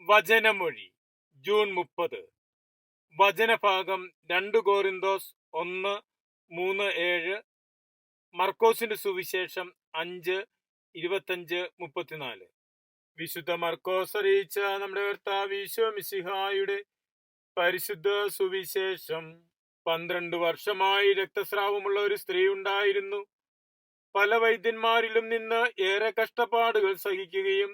വചനമൊഴി June മുപ്പത്. വചനഭാഗം രണ്ട് കോറിന്തോസ് ഒന്ന് മൂന്ന് ഏഴ് മർക്കോസിന്റെ സുവിശേഷം അഞ്ച് ഇരുപത്തഞ്ച് മുപ്പത്തിനാല്. വിശുദ്ധ മർക്കോസ് അറിയിച്ച നമ്മുടെ കർത്താവ് പരിശുദ്ധ സുവിശേഷം. പന്ത്രണ്ട് വർഷമായി രക്തസ്രാവമുള്ള ഒരു സ്ത്രീ ഉണ്ടായിരുന്നു. പല വൈദ്യന്മാരിലും നിന്ന് ഏറെ കഷ്ടപ്പാടുകൾ സഹിക്കുകയും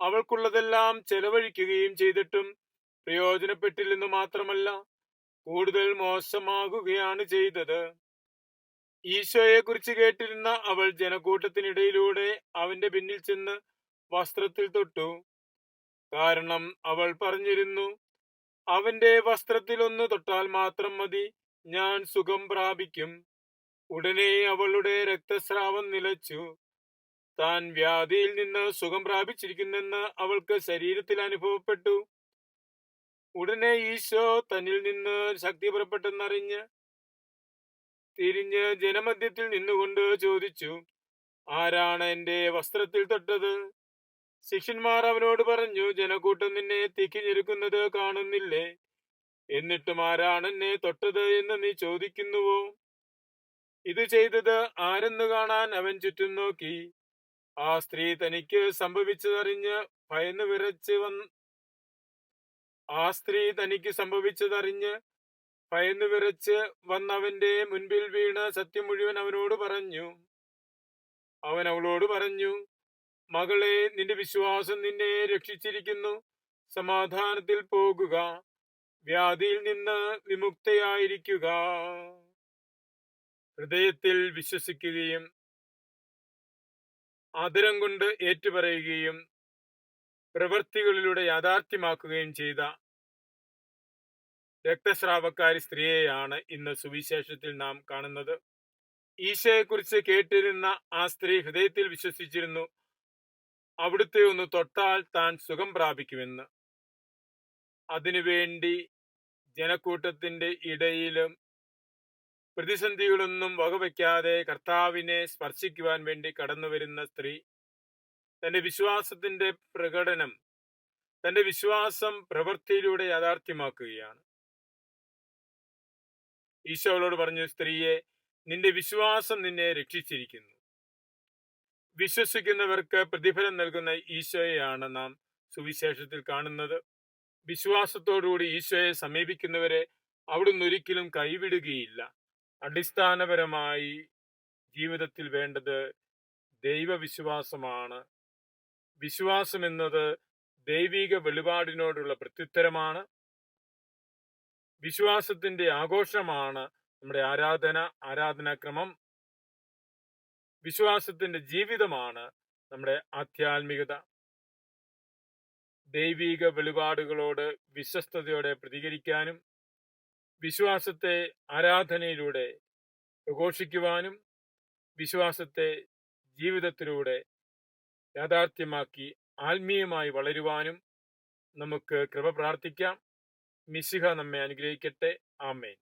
അവൾക്കുള്ളതെല്ലാം ചെലവഴിക്കുകയും ചെയ്തിട്ടും പ്രയോജനപ്പെട്ടില്ലെന്ന് മാത്രമല്ല കൂടുതൽ മോശമാകുകയാണ് ചെയ്തത്. ഈശോയെ കുറിച്ച് കേട്ടിരുന്ന അവൾ ജനക്കൂട്ടത്തിനിടയിലൂടെ അവന്റെ പിന്നിൽ ചെന്ന് വസ്ത്രത്തിൽ തൊട്ടു. കാരണം അവൾ പറഞ്ഞിരുന്നു അവന്റെ വസ്ത്രത്തിൽ ഒന്ന് തൊട്ടാൽ മാത്രം മതി ഞാൻ സുഖം പ്രാപിക്കും. ഉടനെ അവളുടെ രക്തസ്രാവം നിലച്ചു. താൻ വ്യാധിയിൽ നിന്ന് സുഖം പ്രാപിച്ചിരിക്കുന്നെന്ന് അവൾക്ക് ശരീരത്തിൽ അനുഭവപ്പെട്ടു. ഉടനെ ഈശോ തന്നിൽ നിന്ന് ശക്തി പുറപ്പെട്ടെന്നറിഞ്ഞ് തിരിഞ്ഞ് ജനമധ്യത്തിൽ നിന്നുകൊണ്ട് ചോദിച്ചു ആരാണ് എന്റെ വസ്ത്രത്തിൽ തൊട്ടത്? ശിഷ്യന്മാർ അവനോട് പറഞ്ഞു ജനക്കൂട്ടം നിന്നെ തിക്കിഞ്ഞെരുക്കുന്നത് കാണുന്നില്ലേ? എന്നിട്ടും ആരാണ് എന്നെ തൊട്ടത് എന്ന് നീ ചോദിക്കുന്നുവോ? ഇത് ചെയ്തത് ആരെന്ന് കാണാൻ അവൻ ചുറ്റും നോക്കി. ആ സ്ത്രീ തനിക്ക് സംഭവിച്ചതറിഞ്ഞ് ഭയന്ന് വിറച്ച് വന്ന് ആ സ്ത്രീ തനിക്ക് സംഭവിച്ചതറിഞ്ഞ് ഭയന്ന് വിറച്ച് വന്നവന്റെ മുൻപിൽ വീണ് സത്യം മുഴുവൻ അവനോട് പറഞ്ഞു. അവൻ അവളോട് പറഞ്ഞു മകളെ നിന്റെ വിശ്വാസം നിന്നെ രക്ഷിച്ചിരിക്കുന്നു. സമാധാനത്തിൽ പോകുക. വ്യാധിയിൽ നിന്ന് വിമുക്തയായിരിക്കുക. ഹൃദയത്തിൽ വിശ്വസിക്കുകയും ആദരം കൊണ്ട് ഏറ്റുപറയുകയും പ്രവൃത്തികളിലൂടെ യാഥാർത്ഥ്യമാക്കുകയും ചെയ്ത രക്തസ്രാവക്കാരി സ്ത്രീയെയാണ് ഇന്ന് സുവിശേഷത്തിൽ നാം കാണുന്നത്. ഈശയെക്കുറിച്ച് കേട്ടിരുന്ന ആ സ്ത്രീ ഹൃദയത്തിൽ വിശ്വസിച്ചിരുന്നു അവിടുത്തെ ഒന്ന് തൊട്ടാൽ താൻ സുഖം പ്രാപിക്കുമെന്ന്. അതിനുവേണ്ടി ജനക്കൂട്ടത്തിന്റെ ഇടയിലും പ്രതിസന്ധികളൊന്നും വകവയ്ക്കാതെ കർത്താവിനെ സ്പർശിക്കുവാൻ വേണ്ടി കടന്നുവരുന്ന സ്ത്രീ തന്റെ വിശ്വാസത്തിന്റെ പ്രകടനം തന്റെ വിശ്വാസം പ്രവൃത്തിയിലൂടെ യാഥാർത്ഥ്യമാക്കുകയാണ്. ഈശോളോട് പറഞ്ഞു സ്ത്രീയെ നിന്റെ വിശ്വാസം നിന്നെ രക്ഷിച്ചിരിക്കുന്നു. വിശ്വസിക്കുന്നവർക്ക് പ്രതിഫലം നൽകുന്ന ഈശോയെയാണ് നാം സുവിശേഷത്തിൽ കാണുന്നത്. വിശ്വാസത്തോടുകൂടി ഈശോയെ സമീപിക്കുന്നവരെ അവിടുന്ന് ഒരിക്കലും കൈവിടുകയില്ല. അടിസ്ഥാനപരമായി ജീവിതത്തിൽ വേണ്ടത് ദൈവവിശ്വാസമാണ്. വിശ്വാസം എന്നത് ദൈവിക വെളിപാടിനോടുള്ള പ്രത്യുത്തരമാണ്. വിശ്വാസത്തിന്റെ ആഘോഷമാണ് നമ്മുടെ ആരാധന ആരാധനാക്രമം. വിശ്വാസത്തിന്റെ ജീവിതമാണ് നമ്മുടെ ആധ്യാത്മികത. ദൈവിക വെളിപാടുകളോട് വിശ്വസ്തയോടെ പ്രതികരിക്കാനും വിശ്വാസത്തെ ആരാധനയിലൂടെ പ്രഘോഷിക്കുവാനും വിശ്വാസത്തെ ജീവിതത്തിലൂടെ യാഥാർത്ഥ്യമാക്കി ആത്മീയമായി വളരുവാനും നമുക്ക് കൃപ പ്രാർത്ഥിക്കാം. മിശിഹ നമ്മെ അനുഗ്രഹിക്കട്ടെ. ആമേൻ.